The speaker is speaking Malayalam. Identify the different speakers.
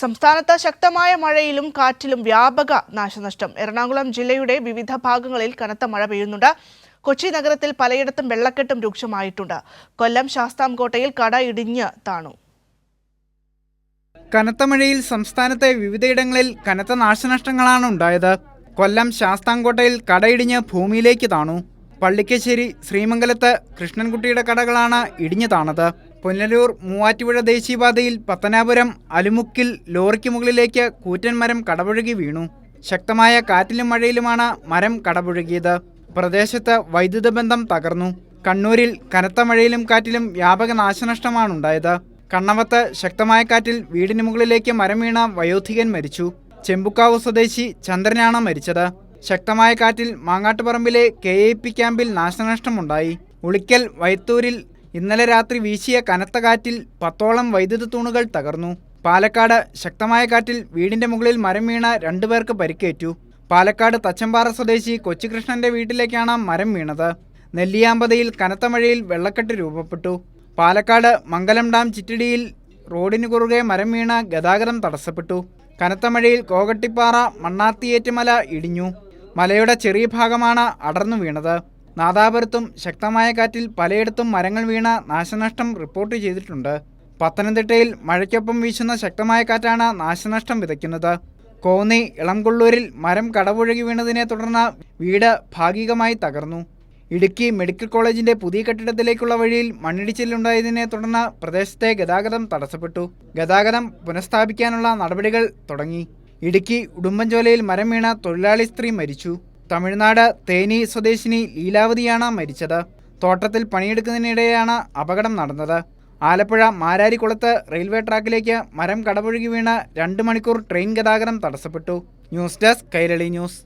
Speaker 1: സംസ്ഥാനത്ത് ശക്തമായ മഴയിലും കാറ്റിലും വ്യാപക നാശനഷ്ടം. എറണാകുളം ജില്ലയുടെ വിവിധ ഭാഗങ്ങളിൽ കനത്ത മഴ പെയ്യുന്നുണ്ട്. കൊച്ചി നഗരത്തിൽ പലയിടത്തും വെള്ളക്കെട്ടും രൂക്ഷമായിട്ടുണ്ട്. കൊല്ലം ശാസ്താംകോട്ടയിൽ കട ഇടിഞ്ഞ് താണു.
Speaker 2: കനത്ത മഴയിൽ സംസ്ഥാനത്തെ വിവിധയിടങ്ങളിൽ കനത്ത നാശനഷ്ടങ്ങളാണ് ഉണ്ടായത്. കൊല്ലം ശാസ്താംകോട്ടയിൽ കടയിടിഞ്ഞ് ഭൂമിയിലേക്ക് താണു. പള്ളിക്കശ്ശേരി ശ്രീമംഗലത്ത് കൃഷ്ണൻകുട്ടിയുടെ കടകളാണ് ഇടിഞ്ഞു താണത്. പുനലൂർ മൂവാറ്റുപുഴ ദേശീയപാതയിൽ പത്തനാപുരം അലുമുക്കിൽ ലോറിക്ക് മുകളിലേക്ക് കൂറ്റൻ മരം കടപുഴകി വീണു. ശക്തമായ കാറ്റിലും മഴയിലുമാണ് മരം കടപുഴകിയത്. പ്രദേശത്ത് വൈദ്യുത ബന്ധം തകർന്നു. കണ്ണൂരിൽ കനത്ത മഴയിലും കാറ്റിലും വ്യാപക നാശനഷ്ടമാണ് നാശനഷ്ടമാണുണ്ടായത്. കണ്ണവത്ത് ശക്തമായ കാറ്റിൽ വീടിന് മുകളിലേക്ക് മരം വീണ വയോധികൻ മരിച്ചു. ചെമ്പുക്കാവ് സ്വദേശി ചന്ദ്രനാണ് മരിച്ചത്. ശക്തമായ കാറ്റിൽ മാങ്ങാട്ടുപറമ്പിലെ കെ എ പി ക്യാമ്പിൽ നാശനഷ്ടമുണ്ടായി. ഉളിക്കൽ വൈത്തൂരിൽ ഇന്നലെ രാത്രി വീശിയ കനത്ത കാറ്റിൽ പത്തോളം വൈദ്യുത തൂണുകൾ തകർന്നു. പാലക്കാട് ശക്തമായ കാറ്റിൽ വീടിന്റെ മുകളിൽ മരം വീണ രണ്ടുപേർക്ക് പരിക്കേറ്റു. പാലക്കാട് തച്ചമ്പാറ സ്വദേശി കൊച്ചുകൃഷ്ണന്റെ വീട്ടിലേക്കാണ് മരം വീണത്. നെല്ലിയാമ്പതയിൽ കനത്ത മഴയിൽ വെള്ളക്കെട്ട് രൂപപ്പെട്ടു. പാലക്കാട് മംഗലം ഡാം ചിറ്റിടിയിൽ റോഡിന് കുറുകെ മരം വീണ ഗതാഗതം തടസ്സപ്പെട്ടു. കനത്ത മഴയിൽ കോകട്ടിപ്പാറ മണ്ണാത്തിയേറ്റുമല ഇടിഞ്ഞു. മലയുടെ ചെറിയ ഭാഗമാണ് അടർന്നു വീണത്. നാദാപുരത്തും ശക്തമായ കാറ്റിൽ പലയിടത്തും മരങ്ങൾ വീണ നാശനഷ്ടം റിപ്പോർട്ട് ചെയ്തിട്ടുണ്ട്. പത്തനംതിട്ടയിൽ മഴയ്ക്കൊപ്പം വീശുന്ന ശക്തമായ കാറ്റാണ് നാശനഷ്ടം വിതയ്ക്കുന്നത്. കോന്നി ഇളംകൊള്ളൂരിൽ മരം കടപുഴകി വീണതിനെ തുടർന്ന് വീട് ഭാഗികമായി തകർന്നു. ഇടുക്കി മെഡിക്കൽ കോളേജിന്റെ പുതിയ കെട്ടിടത്തിലേക്കുള്ള വഴിയിൽ മണ്ണിടിച്ചിലുണ്ടായതിനെ തുടർന്ന് പ്രദേശത്തെ ഗതാഗതം തടസ്സപ്പെട്ടു. ഗതാഗതം പുനഃസ്ഥാപിക്കാനുള്ള നടപടികൾ തുടങ്ങി. ഇടുക്കി ഉടുമ്പൻചോലയിൽ മരം വീണ തൊഴിലാളി സ്ത്രീ മരിച്ചു. തമിഴ്നാട് തേനി സ്വദേശിനി ലീലാവതിയാണ് മരിച്ചത്. തോട്ടത്തിൽ പണിയെടുക്കുന്നതിനിടെയാണ് അപകടം നടന്നത്. ആലപ്പുഴ മാരാരിക്കുളത്ത് റെയിൽവേ ട്രാക്കിലേക്ക് മരം കടപുഴകി വീണ രണ്ട് മണിക്കൂർ ട്രെയിൻ ഗതാഗതം തടസ്സപ്പെട്ടു. News desk Kairali news.